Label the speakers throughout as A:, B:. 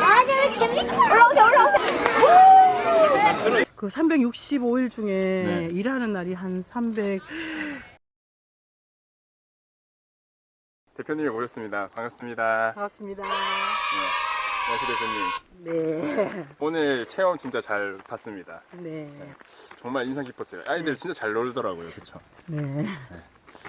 A: 아주 재밌어. 올라오세요, 올라오세요.
B: 그 365일 중에
C: 네.
B: 일하는 날이 한 300.
C: 대표님 오셨습니다. 반갑습니다.
B: 반갑습니다.
C: 네. 안녕하세요 대표님.
B: 네.
C: 오늘 체험 진짜 잘 봤습니다.
B: 네.
C: 정말 인상 깊었어요. 아이들 진짜 잘 놀더라고요. 그렇죠?
B: 네.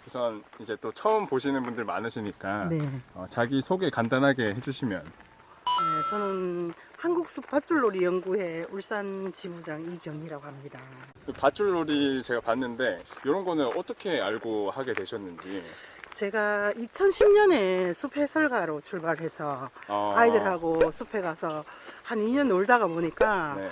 C: 우선 이제 또 처음 보시는 분들 많으시니까
B: 네.
C: 어, 자기 소개 간단하게 해주시면
B: 네, 저는 한국숲 밧줄놀이 연구회 울산 지부장 이경희라고 합니다.
C: 그 밧줄놀이 제가 봤는데 이런 거는 어떻게 알고 하게 되셨는지
B: 제가 2010년에 숲 해설가로 출발해서
C: 어,
B: 아이들하고 숲에 가서 한 2년 놀다가 보니까
C: 네.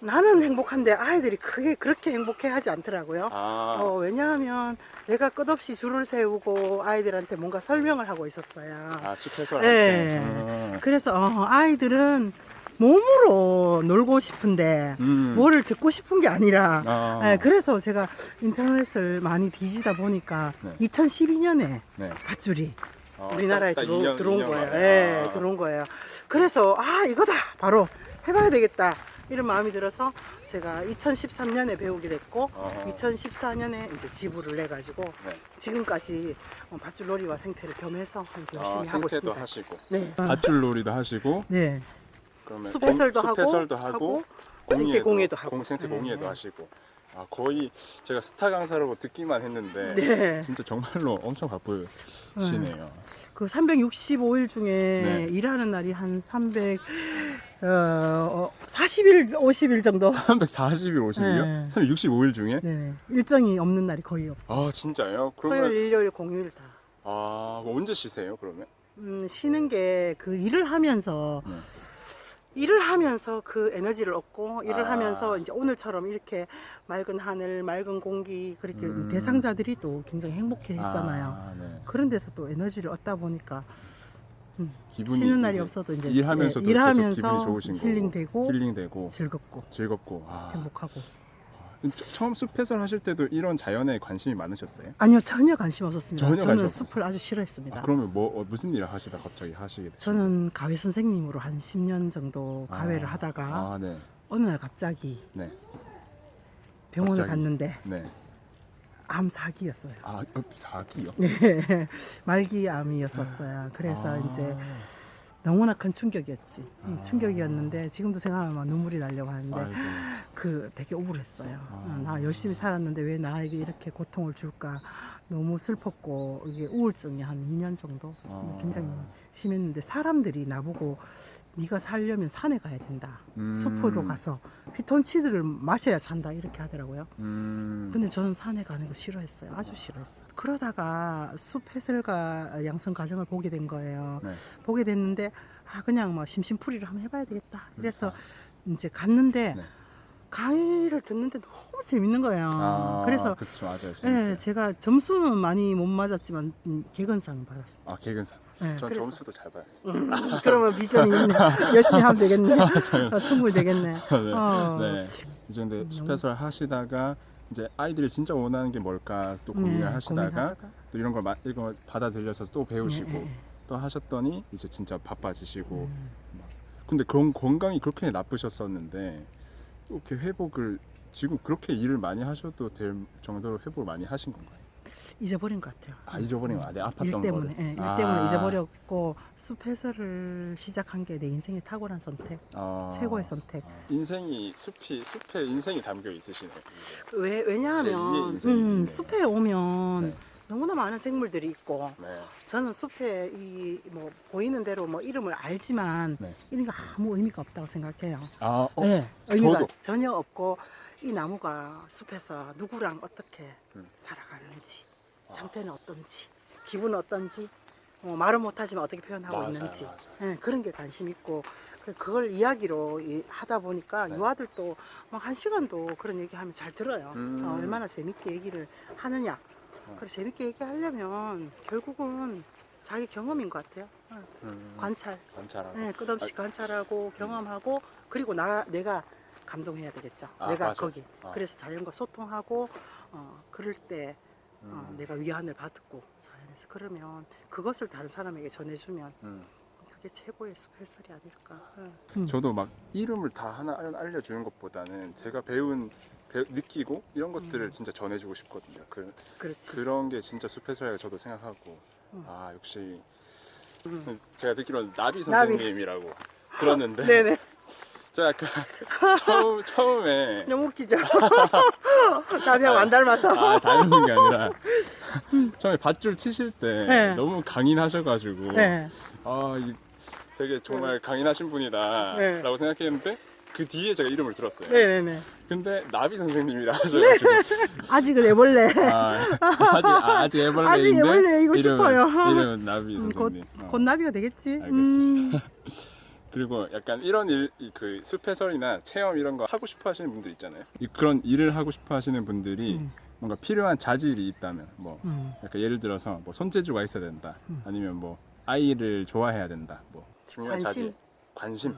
B: 나는 행복한데 아이들이 크게 그렇게 행복해 하지 않더라고요.
C: 아,
B: 어, 왜냐하면 내가 끝없이 줄을 세우고 아이들한테 뭔가 설명을 하고 있었어요.
C: 아 숲해설
B: 네.
C: 할 때. 음.
B: 그래서 어, 아이들은 몸으로 놀고 싶은데
C: 음.
B: 뭐를 듣고 싶은 게 아니라
C: 아,
B: 네, 그래서 제가 인터넷을 많이 뒤지다 보니까
C: 네.
B: 2012년에
C: 네.
B: 밭줄이
C: 어,
B: 우리나라에
C: 딱
B: 들어,
C: 2년,
B: 들어온
C: 2년
B: 거예요.
C: 만에.
B: 예,
C: 아.
B: 들어온 거예요. 그래서 아 이거다 바로 해봐야 되겠다 이런 마음이 들어서 제가 2013년에 배우게 됐고
C: 어허.
B: 2014년에 이제 지부를 내 가지고
C: 네.
B: 지금까지 어, 밭줄놀이와 생태를 겸해서
C: 아,
B: 열심히 하고
C: 생태도
B: 있습니다.
C: 하시고
B: 네.
C: 밧줄놀이도 하시고
B: 네.
C: 그러면
B: 숲 해설도
C: 공-
B: 하고,
C: 숲 해설도
B: 하고,
C: 하고
B: 생태
C: 공예도,
B: 공예도 하고.
C: 공, 생태
B: 네,
C: 공예도
B: 네.
C: 하시고 아 거의 제가 스타 강사라고 듣기만 했는데
B: 네.
C: 진짜 정말로 엄청 바쁘시네요.
B: 그 365일 중에
C: 네.
B: 일하는 날이 한 300, 어, 40일, 50일 정도.
C: 340일 50일이요?
B: 네.
C: 365일 중에?
B: 네. 일정이 없는 날이 거의 없어요.
C: 아 진짜요?
B: 토요일,
C: 그러면
B: 일요일, 공휴일 다.
C: 아 언제 쉬세요 그러면?
B: 음, 쉬는 게 그 일을 하면서
C: 네.
B: 일을 하면서 그 에너지를 얻고 일을
C: 아.
B: 하면서 이제 오늘처럼 이렇게 맑은 하늘, 맑은 공기 그렇게
C: 음.
B: 대상자들이 또 굉장히 행복해 했잖아요.
C: 아, 네.
B: 그런 데서 또 에너지를 얻다 보니까 음,
C: 기분이
B: 쉬는 날이 없어도 이제
C: 일하면서도
B: 예, 일하면서
C: 기분이 좋으신 거고
B: 힐링되고
C: 힐링되고
B: 즐겁고
C: 즐겁고 아,
B: 행복하고
C: 처- 처음 숲 해설 하실 때도 이런 자연에 관심이 많으셨어요?
B: 아니요 전혀 관심 없었습니다.
C: 전혀
B: 저는
C: 관심
B: 숲을 아주 싫어했습니다.
C: 아, 그러면 뭐 어, 무슨 일을 하시다 갑자기 하시게 됐어요?
B: 저는 가외 선생님으로 한 10년 정도 가외를
C: 아,
B: 하다가
C: 아, 네.
B: 어느 날 갑자기
C: 네.
B: 병원을
C: 갑자기?
B: 갔는데
C: 네.
B: 암 사기였어요.
C: 아, 어, 사기요?
B: 네, 말기 암이었었어요. 그래서
C: 아.
B: 이제 너무나 큰 충격이었지. 음,
C: 아.
B: 충격이었는데 지금도 생각하면 막 눈물이 나려고 하는데
C: 아이고.
B: 그 되게 우울했어요.
C: 아.
B: 어, 나 열심히 살았는데 왜 나에게 이렇게 고통을 줄까 너무 슬펐고 이게 우울증이 한 2년 정도
C: 아.
B: 굉장히 심했는데 사람들이 나보고 네가 살려면 산에 가야 된다.
C: 음.
B: 숲으로 가서 피톤치드를 마셔야 산다 이렇게 하더라고요.
C: 음.
B: 근데 저는 산에 가는 거 싫어했어요. 아주 싫어했어요. 그러다가 숲 해설가 양성 과정을 보게 된 거예요.
C: 네.
B: 보게 됐는데 아 그냥 뭐 심심풀이를 한번 해봐야 되겠다.
C: 아.
B: 그래서 이제 갔는데
C: 네.
B: 강의를 듣는데 너무 재밌는 거예요.
C: 아,
B: 그래서
C: 그쵸 맞아요 재밌어요.
B: 예, 제가 점수는 많이 못 맞았지만 음, 개근상 받았습니다.
C: 아 개근상.
B: 예,
C: 전
B: 그래서-
C: 점수도 잘 받았어요.
B: 음, 그러면 비전이 있네. 열심히 하면 되겠네. 어, 충분히 되겠네.
C: 네.
B: 어.
C: 네. 이제 근데
B: 음,
C: 숲 해설 하시다가 이제 아이들이 진짜 원하는 게 뭘까 또 고민을
B: 네,
C: 하시다가
B: 고민하다가.
C: 또 이런 걸 마, 이거 받아들여서 또 배우시고
B: 네, 네,
C: 또 하셨더니 이제 진짜 바빠지시고
B: 음.
C: 근데 그런 건강이 그렇게 나쁘셨었는데 또 이렇게 회복을 지금 그렇게 일을 많이 하셔도 될 정도로 회복을 많이 하신 건가요?
B: 잊어버린 것 같아요.
C: 아 잊어버린 거 아, 내 아팠던
B: 일 때문에, 예, 일
C: 아.
B: 때문에 잊어버렸고 숲 해설을 시작한 게 내 인생의 탁월한 선택,
C: 아.
B: 최고의 선택.
C: 아. 인생이 숲이 숲에 인생이 담겨 있으시네요.
B: 왜
C: 제2의
B: 왜냐하면. 음, 숲에 오면
C: 네.
B: 너무나 많은 생물들이 있고
C: 네.
B: 저는 숲에 이 뭐 보이는 대로 뭐 이름을 알지만
C: 네.
B: 이런 거 아무 의미가 없다고 생각해요.
C: 아, 어,
B: 네, 의미가
C: 저도.
B: 전혀 없고 이 나무가 숲에서 누구랑 어떻게
C: 음.
B: 살아가는지 상태는 어떤지 기분은 어떤지 어, 말은 못하지만 어떻게 표현하고
C: 맞아요,
B: 있는지
C: 맞아요.
B: 예, 그런 게 관심 있고 그- 그걸 이야기로 이- 하다 보니까
C: 네.
B: 유아들도 막 한 시간도 그런 얘기하면 잘 들어요.
C: 음.
B: 어, 얼마나 재밌게 얘기를 하느냐.
C: 어.
B: 그래 재밌게 얘기하려면 결국은 자기 경험인 것 같아요. 어,
C: 음,
B: 관찰.
C: 관찰하고.
B: 네, 끝없이 관찰하고 경험하고 그리고 나 내가 감동해야 되겠죠.
C: 아,
B: 내가
C: 맞아요.
B: 거기.
C: 아.
B: 그래서 자연과 소통하고 어, 그럴 때 어,
C: 음.
B: 내가 위안을 받고 자연에서 그러면 그것을 다른 사람에게 전해주면
C: 음.
B: 그게 최고의 숲해설이 아닐까. 응.
C: 저도 막 이름을 다 하나 알- 알려주는 것보다는 제가 배운 배- 느끼고 이런 것들을
B: 음.
C: 진짜 전해주고 싶거든요. 그
B: 그렇지.
C: 그런 게 진짜 숲해설이라고 저도 생각하고
B: 음.
C: 아 역시
B: 음.
C: 제가 듣기로는 나비
B: 나비.
C: 선생님이라고 들었는데
B: 네네.
C: 제가 그 처음 처음에
B: 너무 웃기죠. 나비하고 안 닮아서.
C: 아 닮은 게 아니라 처음에 밧줄 치실 때
B: 네.
C: 너무 강인하셔가지고
B: 네.
C: 아 이, 되게 정말 강인하신 분이다라고
B: 네.
C: 생각했는데 그 뒤에 제가 이름을 들었어요.
B: 네네네.
C: 근데 나비 선생님이라 하셔가지고
B: 아직은 애벌레.
C: 아, 아직 아, 아직 애벌레인데
B: 아직 애벌레이고
C: 이름은-
B: 싶어요.
C: 이름은 나비
B: 음, 곧,
C: 선생님. 어.
B: 곧 나비가 되겠지.
C: 알겠습니다. 그리고 약간 이런 일, 이그 숲해설이나 체험 이런 거 하고 싶어 하시는 분들 있잖아요. 이- 그런 일을 하고 싶어 하시는 분들이
B: 음.
C: 뭔가 필요한 자질이 있다면 뭐
B: 음.
C: 약간 예를 들어서 뭐 손재주가 있어야 된다.
B: 음.
C: 아니면 뭐 아이를 좋아해야 된다. 뭐 중요한
B: 관심.
C: 자질. 관심.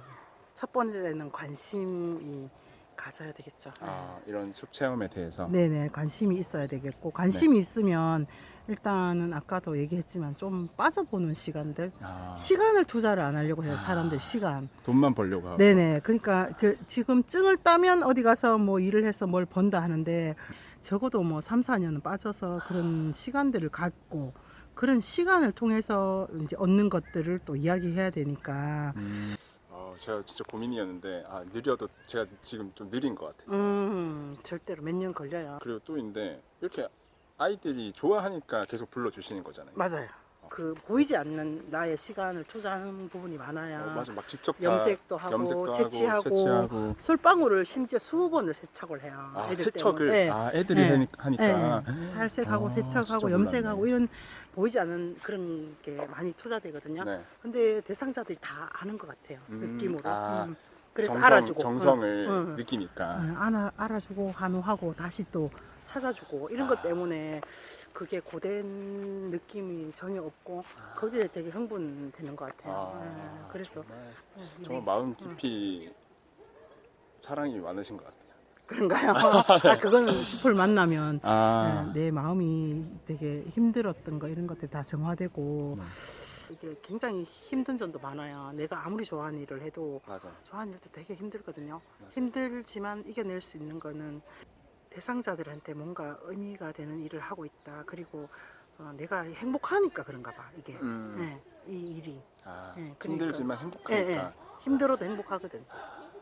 B: 첫 번째는 관심이 가져야 되겠죠.
C: 아, 이런 숲 체험에 대해서?
B: 네네 관심이 있어야 되겠고 관심이 있으면 일단은 아까도 얘기했지만 좀 빠져보는 시간들
C: 아,
B: 시간을 투자를 안 하려고 해요
C: 아.
B: 사람들 시간.
C: 돈만 벌려고 하고.
B: 네네 그러니까 그 지금 증을 따면 어디 가서 뭐 일을 해서 뭘 번다 하는데 적어도 뭐 3, 4년은 빠져서 그런 시간들을 갖고 그런 시간을 통해서 이제 얻는 것들을 또 이야기해야 되니까
C: 음, 어, 제가 진짜 고민이었는데 아, 느려도 제가 지금 좀 느린 것 같아요.
B: 음 절대로 몇 년 걸려요
C: 그리고 또 있는데 이렇게 아이들이 좋아하니까 계속 불러주시는 거잖아요.
B: 맞아요 그 보이지 않는 나의 시간을 투자하는 부분이 많아야
C: 어, 맞아, 막 직접 다
B: 염색도 하고
C: 염색도
B: 채취하고,
C: 하고, 채취하고.
B: 솔방울을 심지어 20번을 세척을 해요.
C: 아,
B: 애들
C: 세척을
B: 때문에. 네.
C: 아 애들이
B: 네.
C: 하니- 하니까
B: 네. 탈색하고
C: 아,
B: 세척하고 염색하고. 이런 보이지 않는 그런 게 많이 투자되거든요.
C: 네.
B: 근데 대상자들이 다 아는 것 같아요.
C: 음,
B: 느낌으로.
C: 아,
B: 음. 그래서
C: 정성,
B: 알아주고
C: 정성을
B: 응, 응.
C: 느끼니까
B: 응, 알아, 알아주고 한우하고 다시 또 찾아주고 이런 것
C: 아.
B: 때문에 그게 고된 느낌이 전혀 없고 거기에 되게 흥분되는 것 같아요.
C: 아,
B: 네, 그래서
C: 정말,
B: 음,
C: 정말 마음 깊이 사랑이 많으신 것 같아요.
B: 그런가요? 아, 그건 숲을 만나면
C: 아,
B: 네, 내 마음이 되게 힘들었던 거 이런 것들 다 정화되고
C: 음.
B: 이게 굉장히 힘든 점도 많아요. 내가 아무리 좋아하는 일을 해도
C: 맞아.
B: 좋아하는 일도 되게 힘들거든요.
C: 맞아.
B: 힘들지만 이겨낼 수 있는 거는 대상자들한테 뭔가 의미가 되는 일을 하고 있다. 그리고 어, 내가 행복하니까 그런가 봐 이게
C: 음,
B: 네, 이 일이
C: 아,
B: 네, 그러니까.
C: 힘들지만 행복하니까.
B: 예, 예. 힘들어도 행복하거든.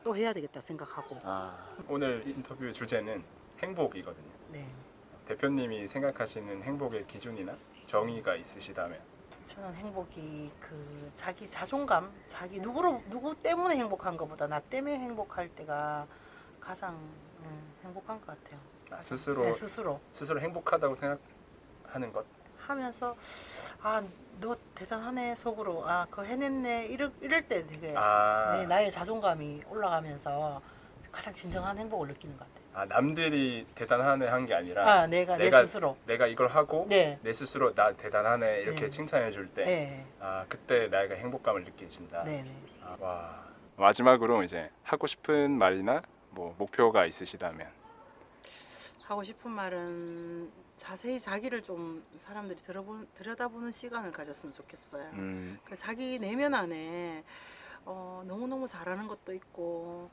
B: 또 해야 되겠다 생각하고.
C: 아, 오늘 인터뷰 주제는 행복이거든요.
B: 네.
C: 대표님이 생각하시는 행복의 기준이나 정의가 있으시다면
B: 저는 행복이 그 자기 자존감, 자기 누구로 누구 때문에 행복한 것보다 나 때문에 행복할 때가 가장 음, 행복한 것 같아요.
C: 아, 스스로
B: 네, 스스로
C: 스스로 행복하다고 생각하는 것.
B: 하면서 아 너 대단하네 속으로 아 그거 해냈네 이럴, 이럴 때 되게
C: 아,
B: 네, 나의 자존감이 올라가면서 가장 진정한 행복을 느끼는 것 같아요.
C: 아 남들이 대단하네 한 게 아니라
B: 아 내가,
C: 내가
B: 내 스스로
C: 내가 이걸 하고
B: 네.
C: 내 스스로 나 대단하네 이렇게
B: 네.
C: 칭찬해 줄 때,
B: 네,
C: 아 그때 나가 행복감을 느끼신다.
B: 네, 네.
C: 아, 와. 마지막으로 이제 하고 싶은 말이나 뭐 목표가 있으시다면.
B: 하고 싶은 말은 자세히 자기를 좀 사람들이 들어보, 들여다보는 시간을 가졌으면 좋겠어요.
C: 음,
B: 그 자기 내면 안에 어, 너무너무 잘하는 것도 있고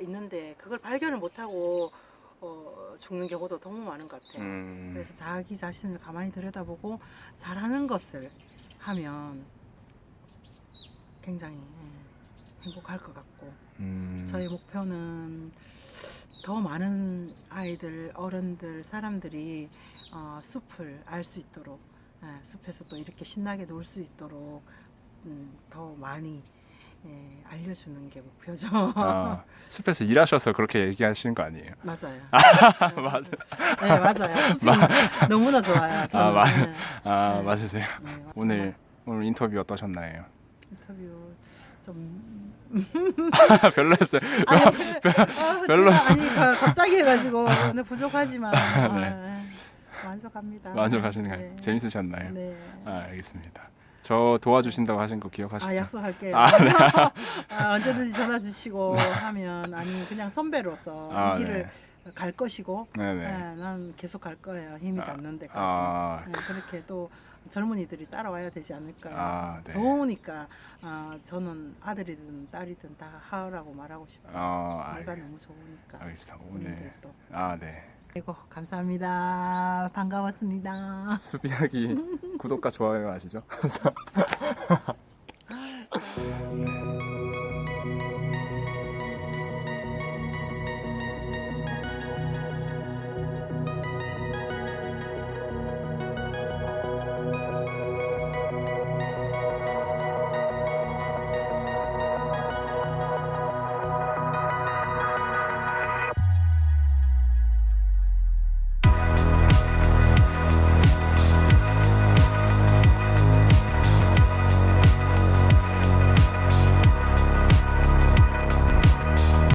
B: 있는데 그걸 발견을 못하고 어, 죽는 경우도 너무 많은 것 같아요.
C: 음,
B: 그래서 자기 자신을 가만히 들여다보고 잘하는 것을 하면 굉장히 예, 행복할 것 같고.
C: 음,
B: 저의 목표는 더 많은 아이들, 어른들, 사람들이 어, 숲을 알 수 있도록 예, 숲에서 또 이렇게 신나게 놀 수 있도록 음, 더 많이 예, 알려주는 게 목표죠.
C: 아, 숲에서 일하셔서 그렇게 얘기하시는 거 아니에요?
B: 맞아요.
C: 맞아.
B: 네, 맞아요. 숲이 너무나 좋아요. 저는.
C: 아, 맞-
B: 네,
C: 아
B: 네.
C: 맞으세요.
B: 네, 맞아요.
C: 오늘 오늘 인터뷰 어떠셨나요?
B: 인터뷰 좀
C: 별로였어요.
B: 아니, 아,
C: 별로-
B: 아니 가- 갑자기 해가지고 오늘 부족하지만 아,
C: 네.
B: 예, 만족합니다.
C: 만족하시는 거예요?
B: 네.
C: 재밌으셨나요?
B: 네.
C: 아 알겠습니다. 저 도와주신다고 하신 거 기억하시죠?
B: 아 약속할게요.
C: 아, 네.
B: 아, 언제든지 전화 주시고 하면 아니 그냥 선배로서
C: 아,
B: 이 길을
C: 네.
B: 갈 것이고
C: 네네.
B: 예, 난 계속 갈 거예요. 힘이
C: 아,
B: 닿는 데까지.
C: 아,
B: 예, 그렇게 또 젊은이들이 따라와야 되지 않을까.
C: 아, 네.
B: 좋으니까 아, 저는 아들이든 딸이든 다 하라고 말하고 싶어요.
C: 아,
B: 내가
C: 알,
B: 너무 좋으니까.
C: 알겠습니다. 오늘
B: 본인들도.
C: 아, 네.
B: 아이고 감사합니다. 반가웠습니다.
C: 수비하기 구독과 좋아요 아시죠? 감사.